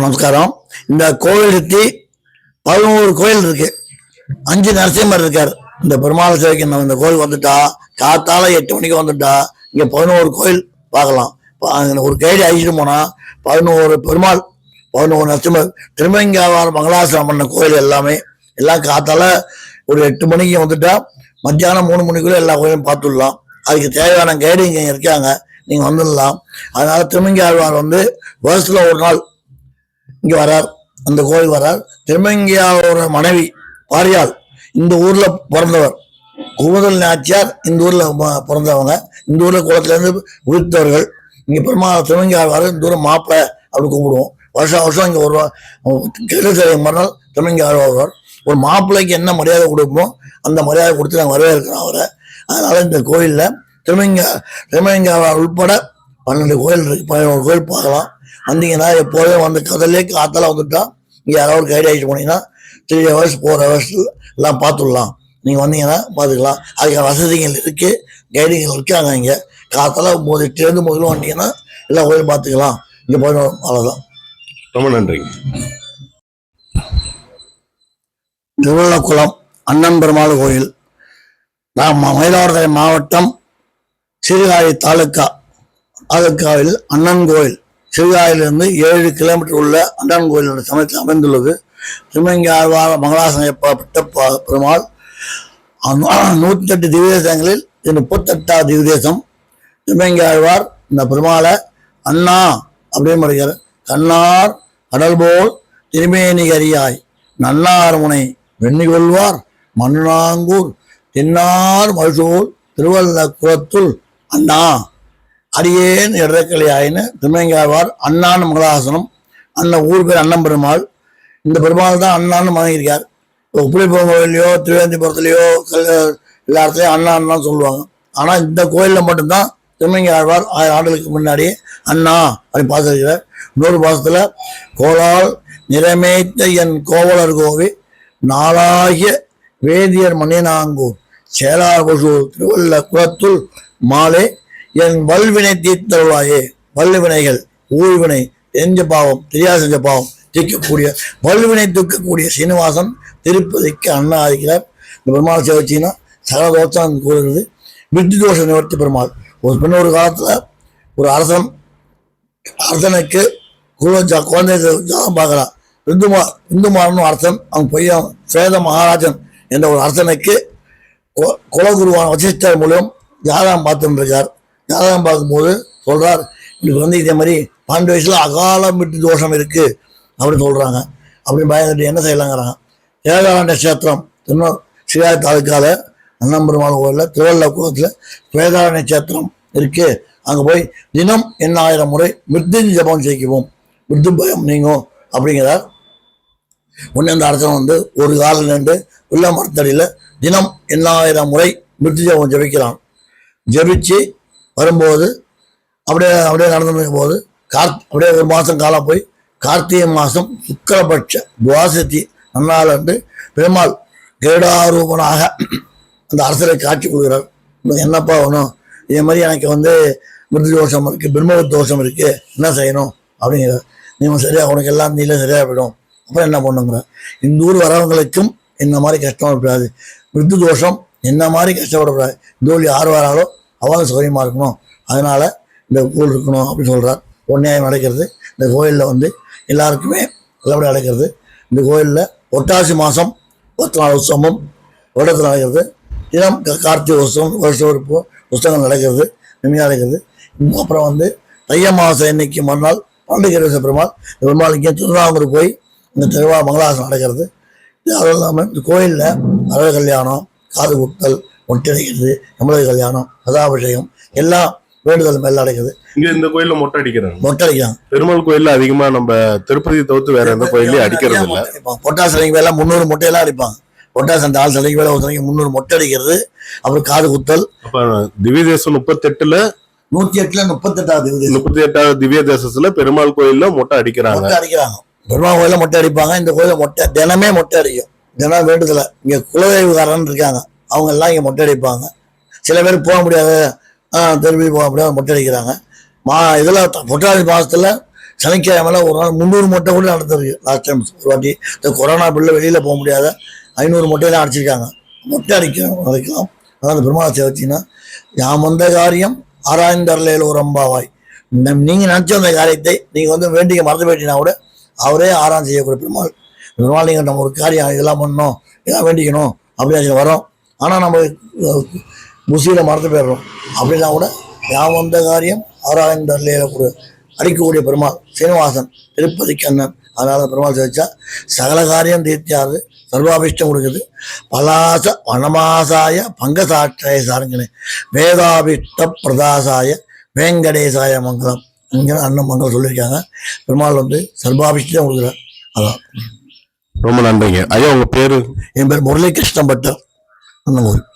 நமஸ்காரம். இந்த கோவில் சுத்தி பதினோரு கோயில் இருக்கு. அஞ்சு நரசிம்மர் இருக்காரு. இந்த பெருமாள் சிலைக்கு நம்ம இந்த கோயில் வந்துட்டா காத்தால எட்டு மணிக்கு வந்துட்டா இங்க பதினோரு கோயில் பார்க்கலாம். ஒரு கைடு அழிச்சிட்டு போனா பதினோரு பெருமாள் பதினோரு நரசிம்மர் திருமங்காவார் மங்களாசிரம் பண்ண கோயில் எல்லாமே எல்லாம் காத்தால ஒரு எட்டு மணிக்கு வந்துட்டா மத்தியானம் மூணு மணிக்குள்ள எல்லா கோயிலும் பார்த்துடலாம். அதுக்கு தேவையான கைடு இங்க இருக்காங்க. நீங்க வந்துடலாம். அதனால திருமங்காழ்வார் வந்து வருஷத்துல ஒரு நாள் இங்க வரார். அந்த கோயில் வரார். திருமங்கியாவோட மனைவி பாரியால் இந்த ஊர்ல பிறந்தவர். குமுதல் நாச்சியார் இந்த ஊர்ல பிறந்தவங்க. இந்த ஊர்ல குளத்துல இருந்து இங்கே இங்க பெருமா திருமங்கியார் வர இந்த ஊர் மாப்பிள்ளை அப்படி கும்பிடுவோம் வருஷம் வருஷம் இங்க ஒரு கிருத்தரை மறுநாள் திருமங்கியார் வருவார். ஒரு மாப்பிள்ளைக்கு என்ன மரியாதை கொடுப்போம் அந்த மரியாதை கொடுத்து நாங்கள் வரவேற்கிறோம் அவரை. அதனால இந்த கோயிலில் திருமங்க திருமங்காவார் உட்பட பன்னெண்டு கோயில் இருக்கு. பதினோரு கோயில் பார்க்கலாம். வந்தீங்கன்னா எப்போதும் வந்து கதலே காத்தால வந்துட்டா இங்கே யாராவது கைடு ஆகிட்டு போனீங்கன்னா த்ரீ ஹவர்ஸ் ஃபோர் ஹவர்ஸ் எல்லாம் பார்த்துடலாம். நீங்கள் வந்தீங்கன்னா பார்த்துக்கலாம். அதுக்கான வசதிகள் இருக்கு. கைடுகள் இருக்காங்க இங்கே. காத்தால ஒம்பது எட்டுலேருந்து முதல்ல வந்தீங்கன்னா எல்லா கோயிலும் பார்த்துக்கலாம். இங்கே போயிடும் அவ்வளோதான் ரொம்ப நன்றிங்க திருவள்ளக்குளம் அண்ணன் பெருமாள் கோயில். நான் மயிலாடுதுறை மாவட்டம் சீர்காழி தாலுக்கா தாலுக்காவில் அண்ணன் கோயில். சீர்காழியிலிருந்து ஏழு கிலோமீட்டர் உள்ள அண்டான் கோயில் சமயத்தில் அமைந்துள்ளது. திருமங்கி ஆழ்வார் மங்களாசனைப்பட்ட பெருமாள் நூற்றி எட்டு திவ்யதேசங்களில் இது முப்பத்தெட்டாவது திவ்யதேசம். திருமங்கி ஆழ்வார் இந்த பெருமாளை அண்ணா அப்படின்னு படிக்கிறார். கண்ணார் கடல் போல் திருமேனிகரியாய் நன்னார் முனை வெண்ணி கொள்வார் மண்ணாங்கூர் தென்னார் மழுசூர் திருவல்ல குலத்துள் அண்ணா. அடியேன் இடக்கலையாயின்னு திருமங்காழ்வார் அண்ணான்னு மங்களாசனம் அந்த ஊர் பேர் அண்ணன் பெருமாள் இந்த பெருமாள் தான் அண்ணான்னு வாங்கியிருக்கார் இப்போ கோயிலையோ திருவேந்திபுரத்துலையோ எல்லா இடத்துலையும் அண்ணா அண்ணான்னு சொல்லுவாங்க. ஆனால் இந்த கோயிலில் மட்டும்தான் திருமங்காழ்வார் ஆயிரம் ஆண்டுகளுக்கு முன்னாடியே அண்ணா அப்படி பார்த்துருக்கிறார். இன்னொரு பாசத்தில் கோலால் நிறமேய்த்த என் கோவலர் கோவி நாளாகிய வேதியர் மணிநாங்கூர் சேலார் பசூர் திருவள்ள குளத்துள் மாலை என் வல்வினை தீர்த்தருளாயே. வல்லுவினைகள் ஊழ்வினை எஞ்ச பாவம் தெரியா செஞ்ச பாவம் தீர்க்கக்கூடிய வல்வினை தூக்கக்கூடிய சீனிவாசன் திருப்பதிக்கு அண்ணா இருக்கிறார் இந்த பெருமாள் சேவச்சின்னா சகலதோஷம் கூறுகிறது. விட்டு தோஷ நிவர்த்தி பெருமாள். ஒரு பின்ன ஒரு ஒரு அரசன் அரசனுக்கு குழந்தை ஜா- குழந்தை ஜாதம் பார்க்கலாம் இந்துமா இந்துமாரன் அரசன் அவன் பொய்யன் சேத மகாராஜன் என்ற ஒரு அரசனுக்கு கு- குலகுருவான வசிஷ்டர் மூலம் ஜாதகம் பார்த்துட்டு இருக்கார். ஜாதகம் பார்க்கும்போது சொல்றார் இதுக்கு வந்து இதே மாதிரி பன்னெண்டு வயசுல அகால மிட்டு தோஷம் இருக்கு அப்படின்னு சொல்றாங்க. அப்படின்னு பயந்துட்டு என்ன செய்யலாங்கிறாங்க. ஏகால நட்சத்திரம் திருநூர் சிவாய தாலுக்கால அண்ணம்பெருமாள் கோயிலில் திருவள்ள குளத்தில் வேதாள நட்சத்திரம் இருக்கு. அங்கே போய் தினம் எண்ணாயிரம் முறை மிருத்யுஞ்ச ஜபம் செய்வோம். மிருத்து பயம் நீங்கும் அப்படிங்கிறார். உடனே அந்த அரசன் வந்து ஒரு காலில் நின்று உள்ள மரத்தடியில் தினம் எண்ணாயிரம் முறை மிருத்து ஜபம் ஜபிக்கிறான். ஜபிச்சு வரும்போது அப்படியே அப்படியே நடந்து போது கார் அப்படியே ஒரு மாதம் காலம் போய் கார்த்திகை மாதம் சுக்கரபட்ச துவாசத்தி நன்னாள் அன்று பெருமாள் கிரீடாரூபனாக அந்த அரசரை காட்சி கொடுக்குறார். என்னப்பா வேணும்? இதே மாதிரி எனக்கு வந்து மிருது தோஷம் இருக்குது பிரம்ம தோஷம் இருக்கு என்ன செய்யணும்? அப்படிங்கிறார். நீங்க சரியாக உனக்கு எல்லாம் நீல சரியாக போயிடும். அப்புறம் என்ன பண்ணுங்கிற இந்த ஊர் வரவங்களுக்கும் என்ன மாதிரி கஷ்டப்படக்கூடாது மிருது தோஷம் என்ன மாதிரி கஷ்டப்படக்கூடாது. இந்த ஊர் யார் வராலோ அவளும் சௌகரியமாக இருக்கணும். அதனால் இந்த ஊர் இருக்கணும் அப்படின்னு சொல்கிறார் ஒன்றியாயம் நடக்கிறது இந்த கோயிலில் வந்து எல்லாருக்குமே நல்லபடியாக நடக்கிறது இந்த கோயிலில் ஒட்டாசி மாதம் பத்து நாள் உற்சவமும் வருடத்தில் நடக்கிறது. தினம் கார்த்திகை உற்சவம் வருஷ ஒரு உற்சவங்கள் நடக்கிறது. நிம்மதியாக நடக்கிறது. அப்புறம் வந்து தைய மாதம் இன்னைக்கு மறுநாள் பாண்டிகரேச பெருமாள் பெருமாள் இங்கே திருநாவூர் போய் இந்த திருவா மங்களாசனம் நடக்கிறது. அது அதுவும் இல்லாமல் இந்த கோயிலில் அரவ கல்யாணம் காது குத்தல் மொட்டடிக்கிறது நம்மளது கல்யாணம் கதாபிஷேகம் எல்லாம் வேண்டுதல் மேல நடக்குது இங்க இந்த கோயில்ல மொட்டை அடிக்கிறாங்க. மொட்டை அடிக்கிறாங்க பெருமாள் கோயில்ல அதிகமா நம்ம திருப்பதி தவிர்த்து வேற எந்த கோயிலையும் அடிக்கிறது இல்ல. மொட்டை அடிப்பாங்க. பொட்டாசு சிலைக்கு மேல முந்நூறு மொட்டையெல்லாம் அடிப்பாங்க. பொட்டாசு அந்த ஆள் சிலைக்கு மேல ஒரு சிலைக்கு முந்நூறு மொட்டை அடிக்கிறது. அப்புறம் காது குத்தல். திவ்ய தேசம் முப்பத்தெட்டுல நூத்தி எட்டுல முப்பத்தெட்டாவது முப்பத்தி எட்டாவது திவ்ய தேசத்துல பெருமாள் கோயில்ல மொட்டை அடிக்கிறாங்க. மொட்டை அடிக்கிறாங்க. பெருமாள் கோயில மொட்டை அடிப்பாங்க. இந்த கோயில மொட்டை தினமே மொட்டை அடிக்கும். தினம் வேண்டுதல. இங்க குலதெய்வக்காரன் இருக்காங்க. அவங்க எல்லாம் இங்கே மொட்டை அடிப்பாங்க சில பேர் போக முடியாது. திரும்பி போக முடியாது மொட்டை அடிக்கிறாங்க மா இதில் புட்டாதி மாதத்தில் சனிக்கிழமையில ஒரு நாள் முந்நூறு மொட்டை கூட நடந்திருக்கு. லாஸ்ட் டைம் ஒரு வாட்டி. இந்த கொரோனா பில்லு வெளியில் போக முடியாத ஐநூறு மொட்டையெல்லாம் அடிச்சிருக்காங்க. மொட்டை அடிக்கணும் அடிக்கலாம் அதான் அந்த பெருமாளை சேவச்சிங்கன்னா யாம் வந்த காரியம் ஆராய்ந்தரலையில் ஒரு அம்பாவாய். நம் நீங்க அந்த காரியத்தை நீங்கள் வந்து வேண்டிக்க மறந்து போயிட்டீங்கன்னா கூட அவரே ஆராய்ந்து செய்யக்கூடிய பெருமாள். பெருமாள் நீங்கள் நம்ம ஒரு காரியம் இதெல்லாம் பண்ணணும் இதெல்லாம் வேண்டிக்கணும் அப்படின்னு வரோம். ஆனா நம்ம அஹ், புசியில மறந்து போயிடுறோம். அப்படின்னா கூட யாம் வந்த காரியம் ஆராய்ந்தரலையில கூட அடிக்கக்கூடிய பெருமாள் சீனிவாசன் திருப்பதி கண்ணன் அதனால பெருமாள் சேவிச்சா சகல காரியம் தீர்த்தியாது சர்வாபிஷ்டம் கொடுக்குது. பலாச வனமாசாய பங்கசாட்சாய சாருங்கனே. வேதாபிஷ்ட பிரதாசாய வேங்கடேசாய மங்கலம் இங்கே அண்ணன் மங்கலம் சொல்லியிருக்காங்க. பெருமாள் வந்து சர்வாபிஷ்டம் கொடுக்குறார். அதான். ரொம்ப நன்றிங்க. ஐயா உங்க பேரு? என் பேர் முரளிகிருஷ்ணன் பட்டர். அண்ணன் கோயில்